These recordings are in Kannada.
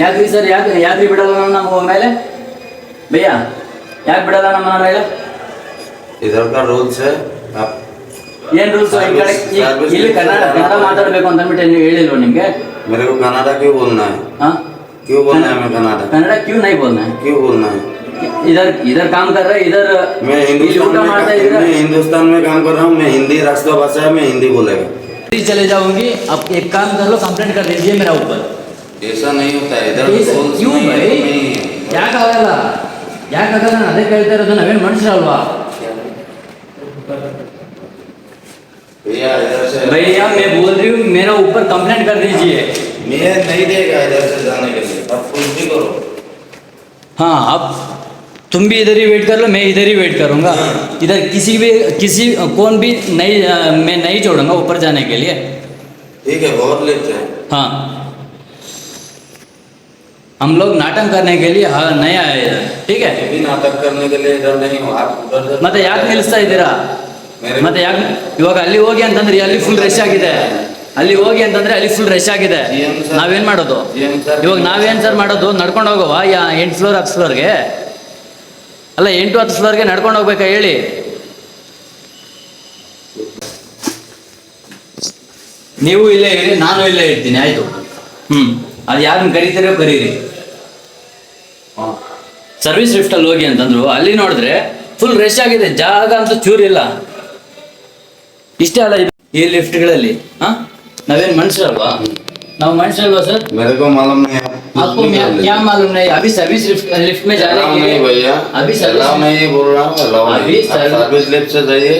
ಯಾಕ್ರಿ ಸರ್ ಯಾಕೆ ಯಾಕ್ರಿ ಬಿಡಲ್ಲ ನಮ್ಮ ಮೇಲೆ ಭಯ್ಯ ಯಾಕೆ ಬಿಡಲ್ಲ ನಮ್ಮ ಮೇಲೆ इधर का रूल्स है आप ಏನ್ ರೂಲ್ಸ್ ಈ ಕಡೆ ಈ- Service- ಇಲ್ಲಿ ಕನ್ನಡ ಕನ್ನಡ ಮಾತಾಡ್ಬೇಕು ಅಂತ ಅಂದ್ಬಿಟ್ಟು ನೀವು ಹೇಳಿಲ್ವ ನಿಮ್ಗೆ मेरे को कनाडा क्यों बोलना है हाँ क्यों बोलना है मैं कनाडा कन्नड़ क्यों नहीं बोलना है क्यों बोलना है इधर इधर काम कर रहे इधर मैं ಇಲ್ಲಿ ಊಟ हिंदुस्तान ಮಾಡ್ತಾ में ಇದ್ದೀರಾ मैं हिंदुस्तान में काम कर रहा हूँ मैं हिंदी राष्ट्र भाषा है मैं हिंदी बोलेगा दिल्ली चले जाऊंगी अब एक काम कर लो कंप्लेंट कर दीजिए मेरा ऊपर ऐसा नहीं होता है इधर Please, rules क्यों नहीं है, भाई तो नहीं है। ಯಾಕಾಗಲ್ಲ ಯಾಕಾಗಲ್ಲ ನಾನು ಅದೇ ಕೇಳ್ತಾ ಇರೋದು ನಾವೇನು ಮನುಷ್ಯರಲ್ವಾ भैया इधर से भैया मैं बोल रही हूँ मेरा ऊपर कंप्लेंट कर दीजिए मैं नहीं देगा इधर से जाने के लिए आप कुछ भी करो हाँ अब तुम भी इधर ही वेट कर लो मैं इधर ही वेट करूँगा इधर किसी भी किसी कौन भी नहीं अ, मैं नहीं छोड़ूंगा ऊपर जाने के लिए ठीक है बहुत लेट है हाँ हम लोग नाटक करने के लिए हाँ नए आए इधर ठीक है ये भी नाटक करने के लिए इधर नहीं हो आप उधर से ಮತ್ತೆ ಯಾಕೆ ನಿಲ್ಲಿಸ್ತಾ ಇದ್ದೀರಾ मेरे ಮತ್ತೆ ಯಾಕೆ ಇವಾಗ ಅಲ್ಲಿ ಹೋಗಿ ಅಂತಂದ್ರೆ ಅಲ್ಲಿ ಫುಲ್ ರಶ್ ಆಗಿದೆ ಅಲ್ಲಿ ಹೋಗಿ ಅಂತಂದ್ರೆ ಅಲ್ಲಿ ಫುಲ್ ರಶ್ ಆಗಿದೆ GM sir. ನಾವೇನ್ ಮಾಡೋದು GM sir. ಇವಾಗ ನಾವೇನ್ ಸರ್ ಮಾಡೋದು ನಡ್ಕೊಂಡು ಹೋಗೋವಾ ಯಾ ಎಂಟು ಫ್ಲೋರ್ ಹತ್ತು ಫ್ಲೋರ್ಗೆ ಅಲ್ಲ ಎಂಟು ಹತ್ತು ಫ್ಲೋರ್ಗೆ ನಡ್ಕೊಂಡು ಹೋಗ್ಬೇಕಾ ಹೇಳಿ ನೀವು ಇಲ್ಲೇ ಇರಿ ನಾನು ಇಲ್ಲೇ ಇರ್ತೀನಿ ಆಯ್ತು ಹ್ಮ್ ಅದು ಯಾರನ್ನ ಕರೀತೀರೋ ಕರೀರಿ ಸರ್ವಿಸ್ ಲಿಫ್ಟಲ್ಲಿ ಹೋಗಿ ಅಂತಂದ್ರು ಅಲ್ಲಿ ನೋಡಿದ್ರೆ ಫುಲ್ ರಶ್ ಆಗಿದೆ ಜಾಗ ಅಂತೂ ಚೂರಿಲ್ಲ ಇಷ್ಟೇ ಅಲ್ಲ ಇದು ಈ ಲಿಫ್ಟ್ಗಳಲ್ಲಿ ಹಾ ನಾವೇನ್ ಮನುಷ್ಯರಲ್ವಾ ನಾವು ಮನುಷ್ಯರಲ್ವಾ ಸರ್ मेरे को मालूम नहीं आप कुछ आपको भी क्या कर लीजिए। क्या मालूम नहीं अभी सर्विस लिफ्ट लिफ्ट में जाने अलाउ के नहीं लिए भैया अभी अलाउ सर्विस नहीं बोल रहा हूँ अलाउ अभी नहीं आप सर्विस- सर्विस लिफ्ट से जाइए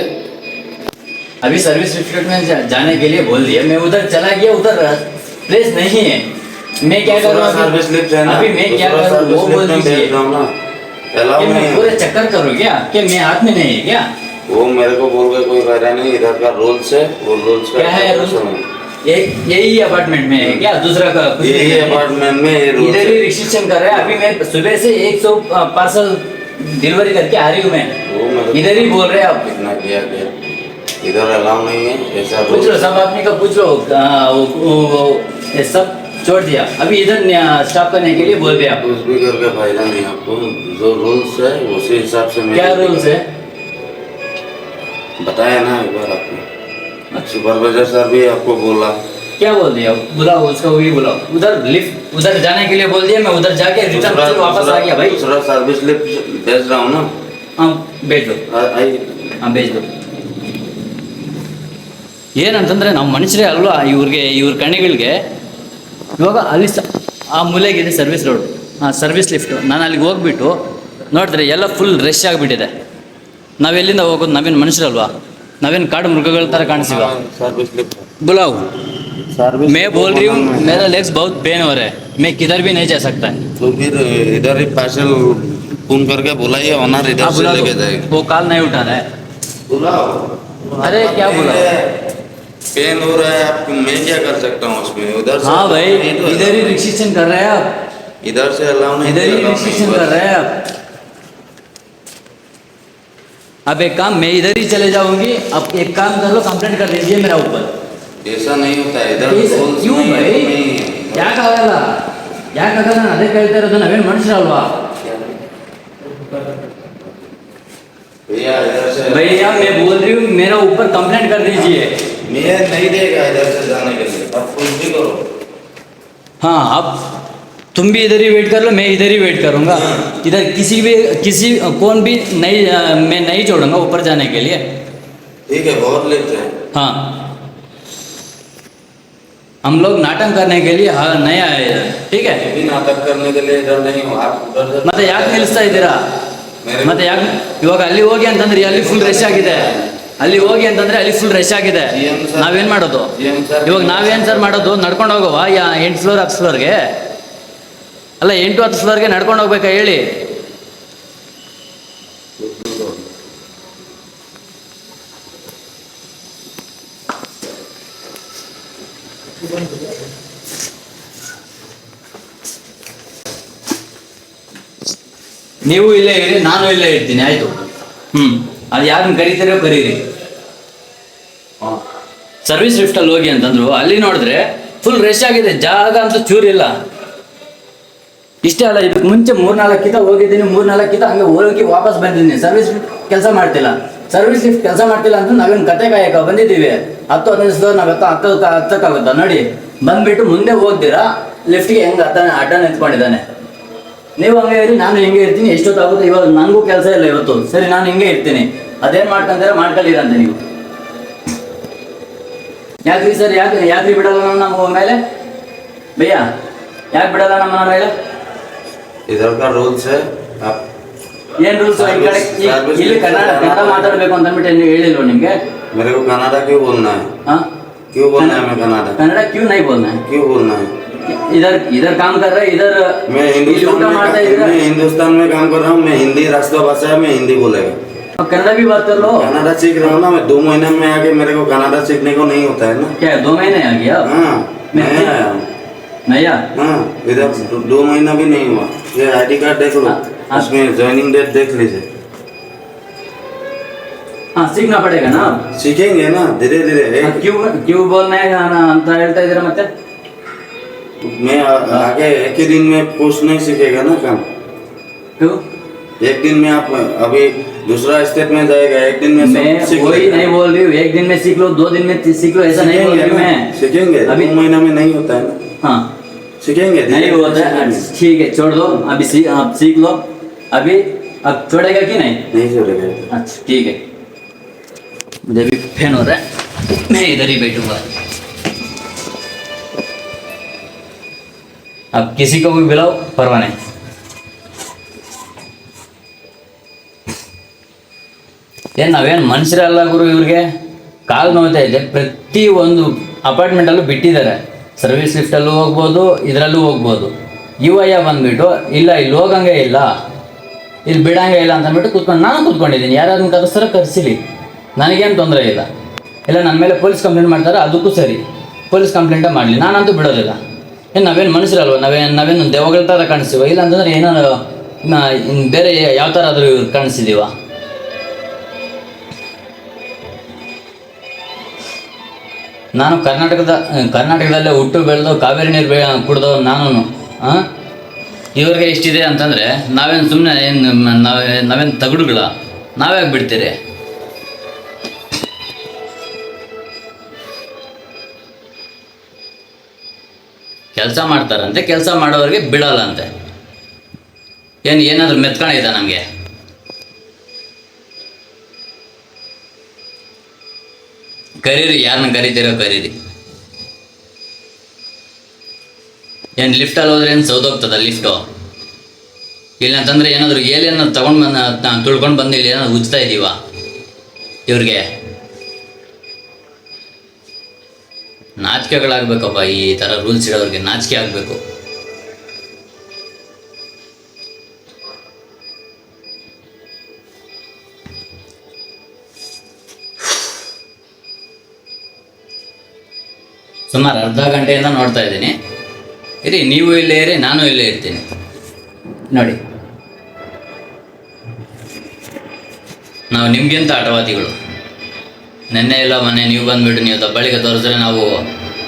अभी सर्विस लिफ्ट में जा, जाने के लिए बोल दिया मैं उधर चला गया उधर प्लेस नहीं है मैं क्या करूँ सर्विस लिफ्ट है अभी मैं क्या करूँ? वो बोल दीजिए। रहा हूँ ना। अलाउ कि मैं पूरे चक्कर करूँ क्या? कि मैं हाथ में नहीं है क्या? वो मेरे को बोल के कोई फ़ायदा नहीं इधर का रूल्स है वो रूल्स का क्या है रूल्स रूल यही अपार्टमेंट में है क्या? दूसरा का यही अपार्टमेंट में ये इधर है। रिस्ट्रिक्शन कर रहे हैं। अभी मैं सुबह से 100 पार्सल डिलीवरी करके आ रही हूँ मैं। वो इधर ही बोल रहे हैं आप। कितना किया गया? इधर अलाउ नहीं है ऐसा पूछ लो सब आदमी का पूछ लो। वो, वो, वो, ये सब छोड़ दिया अभी इधर स्टॉप करने के लिए बोल रहे आप कुछ भी करके फायदा नहीं आपको जो रूल्स है उसी हिसाब से मैं क्या रूल्स है बताया ना एक बार आपको सुपरवाइजर सर भी आपको बोला क्या बोल दिया बुलाओ उसका वही बुलाओ उधर लिफ्ट उधर जाने के लिए बोल दिया मैं उधर जाके रिटर्न दूसरा वापस आ गया भाई दूसरा सर्विस लिफ्ट भेज रहा हूँ ना हाँ भेज दो आ- आइए ಹಾಂ ಬೇಜ್ ಏನಂತಂದರೆ ನಾವು ಮನುಷ್ಯರೇ ಅಲ್ವಾ ಇವ್ರಿಗೆ ಇವ್ರ ಕಣಿಗಳಿಗೆ ಇವಾಗ ಅಲ್ಲಿ ಸ ಆ ಮೂಲೆಗಿದೆ ಸರ್ವಿಸ್ ರೋಡ್ ಹಾಂ ಸರ್ವಿಸ್ ಲಿಫ್ಟು ನಾನು ಅಲ್ಲಿಗೆ ಹೋಗ್ಬಿಟ್ಟು ನೋಡಿದ್ರೆ ಎಲ್ಲ ಫುಲ್ ರಶ್ ಆಗಿಬಿಟ್ಟಿದೆ ನಾವೆಲ್ಲಿಂದ ಹೋಗೋದು ನಾವೇನು ಮನುಷ್ಯರಲ್ವಾ ನಾವೇನು ಕಾಡು ಮೃಗಗಳ ಥರ ಕಾಣಿಸಿವ सर्विस लिफ्ट बुलाओ सर्विस मैं बोल रही हूँ मेरा लेग्स बहुत पेन हो रहा है मैं किधर भी नहीं जा सकता है तो फिर इधर ही पार्सल फोन करके बुलाइए ओनर इधर आप से बुला लेके दो जाएगा वो कॉल नहीं उठा रहा है बुलाओ अरे क्या बुलाओ? पेन हो रहा है आप मैं क्या कर सकता हूँ उसमें उधर से हाँ भाई नहीं तो इधर ही रिस्ट्रिक्शन कर रहे हैं आप इधर से अलाउ नहीं इधर ही allow नहीं, रिस्ट्रिक्शन बस। कर रहे हैं आप अब एक काम मैं इधर ही चले जाऊंगी अब एक काम कर लो कंप्लेंट कर दीजिए मेरा ऊपर ऐसा नहीं होता है इधर Please, rules क्यों नहीं है, भाई तो नहीं है। ಯಾಕಾಗಲ್ಲ ಯಾಕಾಗಲ್ಲ ನಾನು ಅದೇ ಕೇಳ್ತಾ ಇರೋದು ನಾವೇನು ಮನುಷ್ಯರಲ್ವಾ भैया इधर से भैया मैं बोल रही हूँ मेरा ऊपर कंप्लेंट कर दीजिए मैं नहीं देगा इधर से जाने के लिए आप कुछ भी करो हाँ अब तुम भी इधर ही वेट कर लो मैं इधर ही वेट करूँगा इधर किसी भी किसी कौन भी नहीं मैं नहीं छोड़ूंगा ऊपर जाने के लिए ठीक है बहुत लेट है हाँ हम लोग नाटक करने के लिए हाँ नए आए इधर ठीक है ये भी नाटक करने के लिए इधर नहीं हो आप उधर से ಮತ್ತೆ ಯಾಕೆ ನಿಲ್ಲಿಸ್ತಾ ಇದ್ದೀರಾ मेरे ಮತ್ತೆ ಯಾಕೆ ಇವಾಗ ಅಲ್ಲಿ ಹೋಗಿ ಅಂತಂದ್ರೆ ಅಲ್ಲಿ ಫುಲ್ ರಶ್ ಆಗಿದೆ ಅಲ್ಲಿ ಹೋಗಿ ಅಂತಂದ್ರೆ ಅಲ್ಲಿ ಫುಲ್ ರಶ್ ಆಗಿದೆ. ನಾವೇನ್ ಮಾಡೋದು? ಇವಾಗ ನಾವೇನ್ ಸರ್ ಮಾಡೋದು? ನಡ್ಕೊಂಡು ಹೋಗೋವಾ? ಯಾ ಎಂಟು ಫ್ಲೋರ್ ಹತ್ತು ಫ್ಲೋರ್ಗೆ ಅಲ್ಲ ಎಂಟು ಹತ್ತು ಫ್ಲೋರ್ಗೆ ನಡ್ಕೊಂಡು ಹೋಗ್ಬೇಕಾ ಹೇಳಿ? ನೀವು ಇಲ್ಲೇ ಇರಿ ನಾನು ಇಲ್ಲೇ ಇರ್ತೀನಿ ಆಯ್ತು? ಹ್ಮ್. ಅದು ಯಾರನ್ನ ಕರೀತೀರೋ ಕರೀರಿ. ಸರ್ವಿಸ್ ಲಿಫ್ಟಲ್ಲಿ ಹೋಗಿ ಅಂತಂದ್ರು, ಅಲ್ಲಿ ನೋಡಿದ್ರೆ ಫುಲ್ ರಶ್ ಆಗಿದೆ, ಜಾಗ ಅಂತ ಚೂರಿಲ್ಲ ಇಷ್ಟೇ ಅಲ್ಲ ಇದಕ್ಕೆ ಮುಂಚೆ ಮೂರ್ನಾಲ್ಕು ಕಿತ ಹೋಗಿದ್ದೀನಿ ಮೂರ್ನಾಲ್ಕು ಕಿತ ಹಂಗೆ ಹೋಗಿ ವಾಪಸ್ ಬಂದಿದ್ದೀನಿ. ಸರ್ವಿಸ್ ಕೆಲಸ ಮಾಡ್ತಿಲ್ಲ. ಸರ್ವಿಸ್ ಲಿಫ್ಟ್ ಕೆಲಸ ಮಾಡ್ತಿಲ್ಲ ಅಂತ ನಾವೇನು ಕತೆ ಕಾಯಕ ಬಂದಿದ್ದೀವಿ. ಹತ್ತು, ಹದಿನೈದು ಸಾವಿರ ನಾವು ಹತ್ತ ಹತ್ತ ಹತ್ತಕ್ಕಾಗುತ್ತಾ? ನೋಡಿ, ಬಂದ್ಬಿಟ್ಟು ಮುಂದೆ ಹೋಗ್ದಿರಾ ಲಿಫ್ಟ್ಗೆ ಹೆಂಗೆ ಹತ್ತ ಅಡ್ಡ ನಿಂತ್ಕೊಂಡಿದ್ದಾನೆ. ನೀವು ಹಂಗೆ ಇರಿ, ನಾನು ಹಿಂಗೆ ಇರ್ತೀನಿ, ಎಷ್ಟೊತ್ತಾಗುತ್ತೆ? ಇವಾಗ ನನಗೂ ಕೆಲಸ ಇಲ್ಲ ಇವತ್ತು. ಸರಿ, ನಾನು ಹಿಂಗೆ ಇರ್ತೀನಿ. ಅದೇನು ಮಾಡ್ಕೊಂತೀರ? ಮಾಡ್ಕೊಳ್ಳಿರಂತೆ ನೀವು. ಯಾಕ್ರಿ ಸರ್ ಯಾಕೆ ಯಾಕ್ರಿ ಬಿಡಲ್ಲ ನಮ್ಮ ನಮ್ಮ ಮೇಲೆ ಭಯ್ಯ ಯಾಕೆ ಬಿಡಲ್ಲ ನಮ್ಮ ಮೇಲೆ इधर का रूल्स है आप ಏನ್ ರೂಲ್ಸ್ ಈ ಕಡೆ ಈ- Service- ಇಲ್ಲಿ ಕನ್ನಡ ಕನ್ನಡ ಮಾತಾಡ್ಬೇಕು ಅಂತ ಅಂದ್ಬಿಟ್ಟು ನೀವು ಹೇಳಿಲ್ವ ನಿಮ್ಗೆ मेरे को कनाडा क्यों बोलना है हाँ क्यों बोलना है मैं कनाडा कन्नड़ क्यों नहीं बोलना है क्यों बोलना है इधर इधर काम कर रहे इधर मैं ಇಲ್ಲಿ हिंदुस्तान ಊಟ ಮಾಡ್ತಾ में ಇದ್ದೀರಾ मैं हिंदुस्तान में काम कर रहा हूँ मैं हिंदी राष्ट्र भाषा है मैं हिंदी बोलेगा कन्नड़ भी बात कर लो कनाडा सीख रहा हूँ ना मैं दो महीने में आके मेरे को कनाडा सीखने को नहीं होता है ना क्या दो महीने आ गया हाँ मैं मैं- आया हूँ नया हाँ इधर दो- दो महीना भी नहीं हुआ ये आईडी कार्ड देख लो हाँ, हाँ। उसमें ज्वाइनिंग डेट देख लीजिए हाँ सीखना पड़ेगा ना सीखेंगे ना धीरे धीरे हाँ, क्यों क्यों बोलना है हाँ, ಅಂತ ಹೇಳ್ತಾ ಇದ್ದೀರಾ ಮತ್ತೆ मैं आ- आगे एक ही दिन में पोस्ट नहीं सीखेगा ना काम क्यों एक दिन में आप अभी दूसरा स्टेट में जाएगा एक दिन में मैं सीख वही नहीं बोल रही हूँ एक दिन में सीख लो दो दिन में सीख लो ऐसा नहीं बोल रही सीखेंगे मैं। सीखेंगे अभी दो महीना में नहीं होता है ना। हाँ। सीखेंगे नहीं होता है ठीक है छोड़ दो अभी सीख आप सीख लो। अभी अब छोड़ेगा कि नहीं? नहीं छोड़ेगा। अच्छा ठीक है। मुझे भी फ़ैन हो रहा है। मैं इधर ही बैठूँगा। अब किसी को भी बुलाओ परवाह नहीं। ಏನು ನಾವೇನು ಮನುಷ್ಯರಲ್ಲ ಗುರು ಇವ್ರಿಗೆ? ಕಾಲು ನೋಯ್ತಾ ಇದೆ. ಪ್ರತಿ ಒಂದು ಅಪಾರ್ಟ್ಮೆಂಟಲ್ಲೂ ಬಿಟ್ಟಿದ್ದಾರೆ. ಸರ್ವಿಸ್ ಲಿಫ್ಟಲ್ಲೂ ಹೋಗ್ಬೋದು, ಇದರಲ್ಲೂ ಹೋಗ್ಬೋದು. ಇವಯ್ಯ ಬಂದ್ಬಿಟ್ಟು, ಇಲ್ಲ, ಇಲ್ಲಿ ಹೋಗಂಗೆ ಇಲ್ಲ. ಇಲ್ಲಿ ಬಿಡಂಗೆ ಇಲ್ಲ ಅಂತ ಅಂದ್ಬಿಟ್ಟು ಕೂತ್ಕೊಂಡು ನಾನು ಕೂತ್ಕೊಂಡಿದ್ದೀನಿ. ಯಾರಾದ್ರೂ ಕರೆಸ್ತಾರ ಕರೆಸಿಲಿ. ನನಗೇನು ತೊಂದರೆ ಇಲ್ಲ. ಇಲ್ಲ ನನ್ನ ಮೇಲೆ ಪೊಲೀಸ್ ಕಂಪ್ಲೇಂಟ್ ಮಾಡ್ತಾರೆ, ಅದಕ್ಕೂ ಸರಿ. ಪೊಲೀಸ್ ಕಂಪ್ಲೇಂಟೇ ಮಾಡಲಿ. ನಾನಂತೂ ಬಿಡೋದಿಲ್ಲ. ಏನು ನಾವೇನು ಮನುಷ್ಯರಲ್ವ ನಾವೇನು ನಾವೇನು ದೇವಗಳ ಥರ ಕಾಣಿಸ್ತೀವ? ಇಲ್ಲ ಅಂತಂದ್ರೆ ಏನಾದ್ರು ಬೇರೆ ಯಾವ ಥರ ಆದರೂ ಕಾಣಿಸ್ತಿದ್ದೀವ? ನಾನು ಕರ್ನಾಟಕದ, ಕರ್ನಾಟಕದಲ್ಲೇ ಹುಟ್ಟು ಬೆಳೆದು ಕಾವೇರಿ ನೀರು ಬೆ ಕುಡ್ದು ನಾನು ಇವ್ರಿಗೆ ಇಷ್ಟಿದೆ ಅಂತಂದರೆ ನಾವೇನು ಸುಮ್ಮನೆ ಏನು, ನಾವೇ, ನಾವೇನು ತಗಡುಗಳ ನಾವೇ ಬಿಡ್ತೀರಿ? ಕೆಲಸ ಮಾಡ್ತಾರಂತೆ, ಕೆಲಸ ಮಾಡೋರಿಗೆ ಬಿಡಲ್ಲ ಅಂತೆ ಏನು, ಏನಾದರೂ ಮೆತ್ಕೊಂಡಿದ್ದ ನಮಗೆ? ಕರೀರಿ ಯಾರನ್ನ ಕರೀತಿರೋ ಕರೀರಿ. ಏನು ಲಿಫ್ಟಲ್ಲಿ ಹೋದ್ರೆ ಏನು ಸೌದೋಗ್ತದ ಲಿಫ್ಟು ಇಲ್ಲ ಅಂತಂದ್ರೆ ಏನಾದರೂ ಏಲೇನ ತೊಗೊಂಡು ಬಂದ ತುಳ್ಕೊಂಡು ಬಂದು ಇಲ್ಲಿ ಏನಾದ್ರು ಉಜ್ತಾ ಇದ್ದೀವ ಇವ್ರಿಗೆ. ನಾಚಿಕೆಗಳಾಗಬೇಕಪ್ಪ, ಈ ಥರ ರೂಲ್ಸ್ ಇರೋರಿಗೆ ನಾಚಿಕೆ ಆಗಬೇಕು. ಸುಮಾರು ಅರ್ಧ ಗಂಟೆಯಿಂದ ನೋಡ್ತಾ ಇದ್ದೀನಿ. ಇರಿ ನೀವು ಇಲ್ಲೇ ಇರಿ, ನಾನು ಇಲ್ಲೇ ಇರ್ತೀನಿ. ನೋಡಿ. ನಾವು ನಿಮ್ಗಿಂತ ಆಟವಾದಿಗಳು? ನೆನ್ನೆ ಇಲ್ಲ, ಮೊನ್ನೆ ನೀವು ಬಂದ್ಬಿಟ್ಟು ನೀವು ದಬ್ಬಳಿಗೆ ತೋರಿಸಿದ್ರೆ ನಾವು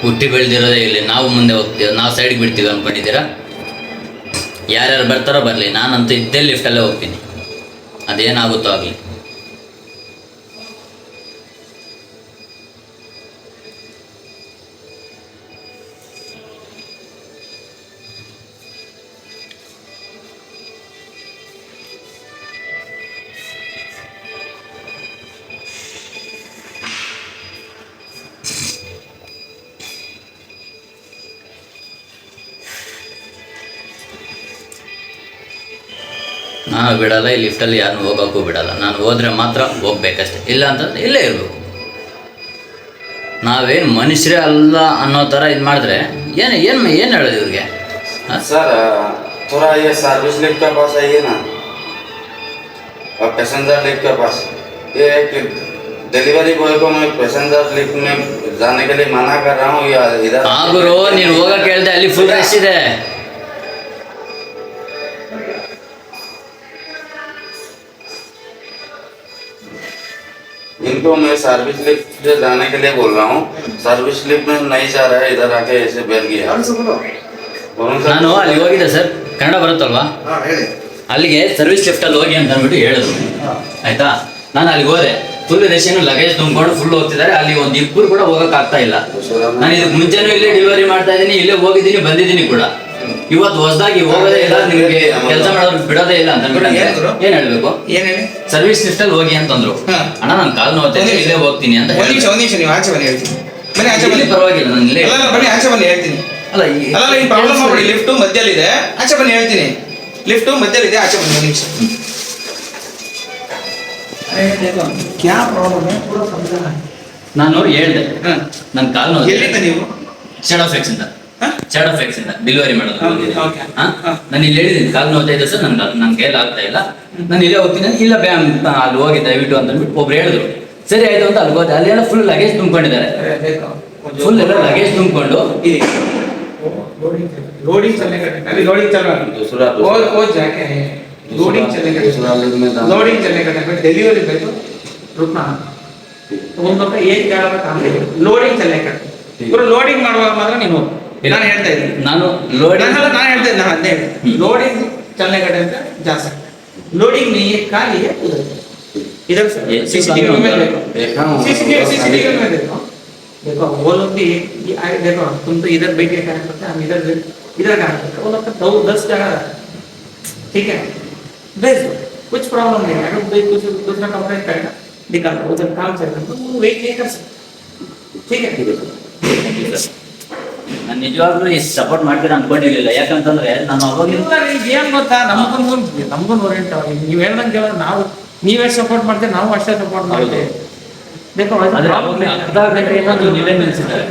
ಹುಟ್ಟಿ ಬೆಳೆದಿರೋದೇ ಇಲ್ಲಿ. ನಾವು ಮುಂದೆ ಹೋಗ್ತೀವಿ, ನಾವು ಸೈಡ್ಗೆ ಬಿಡ್ತೀವಿ ಅಂದ್ಕೊಂಡಿದ್ದೀರಾ ಯಾರ್ಯಾರು ಬರ್ತಾರೋ ಬರಲಿ, ನಾನಂತೂ ಇದ್ದೇ ಲಿಫ್ಟಲ್ಲೇ ಹೋಗ್ತೀನಿ. ಅದೇನಾಗುತ್ತೋ ಆಗಲಿ. ನಾನು ಬಿಡಲ್ಲ ಈ ಲಿಫ್ಟಲ್ಲಿ ಯಾರನ್ನೂ ಹೋಗೋಕ್ಕೂ ಬಿಡಲ್ಲ ನಾನು ಹೋದ್ರೆ ಮಾತ್ರ ಹೋಗ್ಬೇಕಷ್ಟೆ ಇಲ್ಲ ಅಂತಂದ್ರೆ ಇಲ್ಲೇ ಇರಬೇಕು ನಾವೇನು ಮನುಷ್ಯರೇ ಅಲ್ಲ ಅನ್ನೋ ಥರ ಇದು ಮಾಡಿದ್ರೆ ಏನು ಏನು ಏನು ಹೇಳೋದು ಇವ್ರಿಗೆ ಹಾಂ सर थोड़ा ये सर्विस लिफ्ट के पास आइए ना और पैसेंजर लिफ्ट के पास ये एक डिलीवरी बॉय को मैं पैसेंजर लिफ्ट में जाने के लिए मना कर रहा हूँ या इधर ಆ ಗುರು ನೀನು ಹೋಗಕ್ಕೆ ಹೇಳ್ದೆ ಅಲ್ಲಿ ಫುಲ್ ರಶ್ ಇದೆ इनको मैं सर्विस लिफ्ट से जाने के लिए बोल रहा हूँ सर्विस लिफ्ट में नहीं जा रहा है इधर आके ऐसे बैठ गया बोलो सर ನಾನು ಅಲ್ಲಿ ಹೋಗಿದ್ದೆ ಸರ್ ಕನ್ನಡ ಬರುತ್ತಲ್ವಾ ಹಾ ಹೇಳಿ ಅಲ್ಲಿಗೆ ಸರ್ವಿಸ್ ಲಿಫ್ಟಲ್ಲಿ ಹೋಗಿ ಅಂತ ಅಂದ್ಬಿಟ್ಟು ಹೇಳಿದ್ರು ಆಯ್ತಾ ನಾನು ಅಲ್ಲಿಗೆ ಹೋದೆ ಫುಲ್ ರೇಷನ್ ಲಗೇಜ್ ತುಂಬಿಕೊಂಡು ಫುಲ್ ಹೋಗ್ತಿದ್ದಾರೆ ಅಲ್ಲಿ ಒಂದು ಇಬ್ಬರು ಕೂಡ ಹೋಗಕ್ ಆಗ್ತಾ ಇಲ್ಲ ನಾನು ಇದಕ್ಕೆ ಮುಂಚೆನೂ ಇಲ್ಲೇ ಡೆಲಿವರಿ ಮಾಡ್ತಾ ಇದ್ದೀನಿ ಇಲ್ಲೇ ಹೋಗಿದ್ದೀನಿ ಬಂದಿದ್ದೀನಿ ಕೂಡ ಇವತ್ತು ಹೊಸದಾಗಿ ಹೋಗೋದೇ ಇಲ್ಲ ನಿಮಗೆ ಕೆಲಸ ಮಾಡೋರು ಬಿಡೋದೇ ಇಲ್ಲ ಅಂತ ಏನ್ ಹೇಳ್ಬೇಕು? ಏನ್ ಹೇಳಿ? ಸರ್ವಿಸ್ ಸಿಸ್ಟಲ್ ಹೋಗಿ ಅಂತಂದ್ರು. ಅಣ್ಣ ನಾನು ಕಾಲ್ ನೋಡ್ತೇನೆ ಇಲ್ಲೇ ಹೋಗ್ತೀನಿ ಅಂತ ಒಂದ್ ನಿಮಿಷ ಒಂದ್ ನಿಮಿಷ ನೀವು ಆಚೆ ಬನ್ನಿ ಹೇಳ್ತೀನಿ. ಬನ್ನಿ ಆಚೆ ಬನ್ನಿ. ಪರವಾಗಿಲ್ಲ ನಾನು ಇಲ್ಲೇ ಅಲ್ಲ ಅಲ್ಲ, ಬನ್ನಿ ಆಚೆ ಬನ್ನಿ ಹೇಳ್ತೀನಿ. ಅಲ್ಲ ಈ- ಅಲ್ಲ ಅಲ್ಲ, ಈ ಪ್ರಾಬ್ಲಮ್ ಮಾಡ್ಬಿಡಿ ಲಿಫ್ಟ್ ಮಧ್ಯಲ್ಲಿದೆ. ಆಚೆ ಬನ್ನಿ ಹೇಳ್ತೀನಿ. ಲಿಫ್ಟ್ ಮಧ್ಯಲ್ಲಿದೆ ಆಚೆ ಬನ್ನಿ ಒಂದು ನಿಮಿಷ. ಕ್ಯಾ ಪ್ರಾಬ್ಲಮ್ ನಾನು ಹೇಳ್ದೆ. ನನ್ನ ಕಾಲ್ ನೋವು ಎಲ್ಲಿಂದ ನೀವು? ಶೆಡ್ ಆಫ್ ಎಕ್ಸ್ ಇಂದ. ಹಾ? ಶೆಡ್ ಆಫ್ ಎಕ್ಸ್ ಇಂದ ಡೆಲಿವರಿ ಮಾಡೋದು Okay, ಹೋಗಿದ್ದೀನಿ. okay. ಹಾ? ಹಾ. ನಾನು ಇಲ್ಲಿ ಹೇಳಿದ್ದೀನಿ ಕಾಲ್ ನೋವ್ತಾ ಇದೆ ಸರ್ ನನ್ ನನ್ನ ಕೈಯಲ್ಲಿ ಆಗ್ತಾ ಇಲ್ಲ ನಾನು ಇಲ್ಲೇ ಹೋಗ್ತೀನಿ ಅಂದ್ರೆ, ಇಲ್ಲ ಬ್ಯಾಮ್ ಅಲ್ಲಿ ಹೋಗಿ ದಯವಿಟ್ಟು ಅಂತ ಅಂದ್ಬಿಟ್ಟು ಒಬ್ರು ಹೇಳಿದ್ರು ಸರಿ ಆಯ್ತು ಅಂತ ಅಲ್ಲಿ ಹೋದೆ ಅಲ್ಲೆಲ್ಲ ಫುಲ್ ಲಗೇಜ್ ತುಂಬಿಕೊಂಡಿದ್ದಾರೆ ಫುಲ್ ಎಲ್ಲ ಲಗೇಜ್ ತುಂಬಿಕೊಂಡು लोडिंग चलने का टाइम अभी लोडिंग चल रहा है दूसरा वो वो जाके है लोडिंग चलने का दूसरा लिंक में दाम- लोडिंग चलने का टाइम डिलीवरी पे तो रुकना तो उन लोग का एक जगह पे काम है लोडिंग चलने का पूरा लोडिंग ಮಾಡುವಾಗ ಮಾತ್ರ ನೀನು ಹೋಗು. ನಾನು ಹೇಳ್ತಾ ಇದ್ದೀನಿ ನಾನು ಲೋಡಿಂಗ್ ನಾನು ನಾನು ಹೇಳ್ತಾ ಇದ್ದೀನಿ ನಾನು ಅದೇ ಹ್ಮ್. लोडिंग चलने का टाइम पे जा सकते लोडिंग नहीं है खाली है उधर इधर ये सीसीटीवी में देखो देखा हूँ सीसीटीवी खाली सीसीटीवी है। में देखो देखो वो लोग भी ये आए देखो तुम तो इधर बैठ के काम करते हैं हम इधर इधर काम करते हैं वो लोग का दो दस जगह है। ठीक है भेज दो कुछ प्रॉब्लम नहीं है अगर कोई कुछ दूसरा कंप्लेंट करेगा निकाल दो उधर काम चल रहा है तो वो वेट नहीं कर सकते ठीक है ठीक है ನಾನು ನಿಜವಾಗ್ಲೂ ಈ ಸಪೋರ್ಟ್ ಮಾಡ್ತೀನಿ ಅನ್ಕೊಂಡಿರ್ಲಿಲ್ಲ. ಯಾಕಂತಂದ್ರೆ ನಾನು ಅವಾಗಿಂದ ಏನ್ ಗೊತ್ತಾ? ನಮ್ಗೂ ನಮ್ಗೂ ಓರಿಯಂಟ್ ಆಗಿ ನೀವ್ ಹೇಳ್ದಂಗೆ ಕೇಳೋದು ನಾವು ನೀವೇ ಸಪೋರ್ಟ್ ಮಾಡ್ತೀವಿ ನಾವು ಅಷ್ಟೇ ಸಪೋರ್ಟ್ ಮಾಡ್ತೀವಿ. ನೀವೇ ನಿಲ್ಸಿದ್ದಾರೆ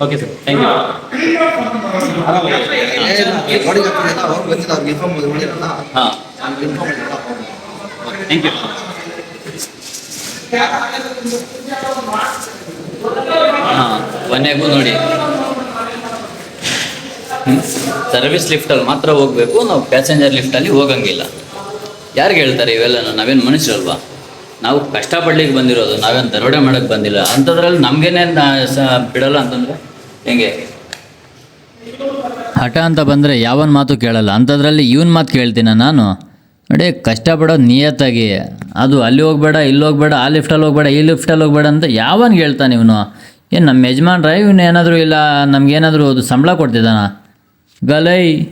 okay sir thank you thank you ಹಾಂ ಕೊನೆಗೂ ನೋಡಿ. ಸರ್ವಿಸ್ ಲಿಫ್ಟಲ್ಲಿ ಮಾತ್ರ ಹೋಗಬೇಕು, ನಾವು ಪ್ಯಾಸೆಂಜರ್ ಲಿಫ್ಟಲ್ಲಿ ಹೋಗಂಗಿಲ್ಲ. ಯಾರಿಗೆ ಹೇಳ್ತಾರೆ ಇವೆಲ್ಲ ನಾವೇನು ಮನುಷ್ಯರಲ್ವಾ? ನಾವು ಕಷ್ಟಪಡ್ಲಿಕ್ಕೆ ಬಂದಿರೋದು, ನಾವೇನು ದರೋಡೆ ಮಾಡೋಕ್ಕೆ ಬಂದಿಲ್ಲ. ಅಂಥದ್ರಲ್ಲಿ ನಮಗೇನೆ ಬಿಡಲ್ಲ ಅಂತಂದರೆ ಹೆಂಗೆ? ಹಠ ಅಂತ ಬಂದರೆ ಯಾವನ್ ಮಾತು ಕೇಳಲ್ಲ. ಅಂಥದ್ರಲ್ಲಿ ಇವನ್ ಮಾತು ಕೇಳ್ತೀನ ನಾನು? ನೋಡಿ ಕಷ್ಟಪಡೋದು ನಿಯತ್ತಾಗಿ, ಅದು ಅಲ್ಲಿ ಹೋಗ್ಬೇಡ, ಇಲ್ಲಿ ಹೋಗ್ಬೇಡ, ಆ ಲಿಫ್ಟಲ್ಲಿ ಹೋಗ್ಬೇಡ, ಈ ಲಿಫ್ಟಲ್ಲಿ ಹೋಗ್ಬೇಡ ಅಂತ ಯಾವನ್ ಹೇಳ್ತಾನೆ ಇವನು? ಏನು ನಮ್ಮ ಯಜಮಾನ್ರ, ಇವನು ಏನಾದರೂ ಇಲ್ಲ, ನಮ್ಗೇನಾದರೂ ಅದು ಸಂಬಳ ಕೊಡ್ತಿದ್ದಾನ? ಗಲೈ.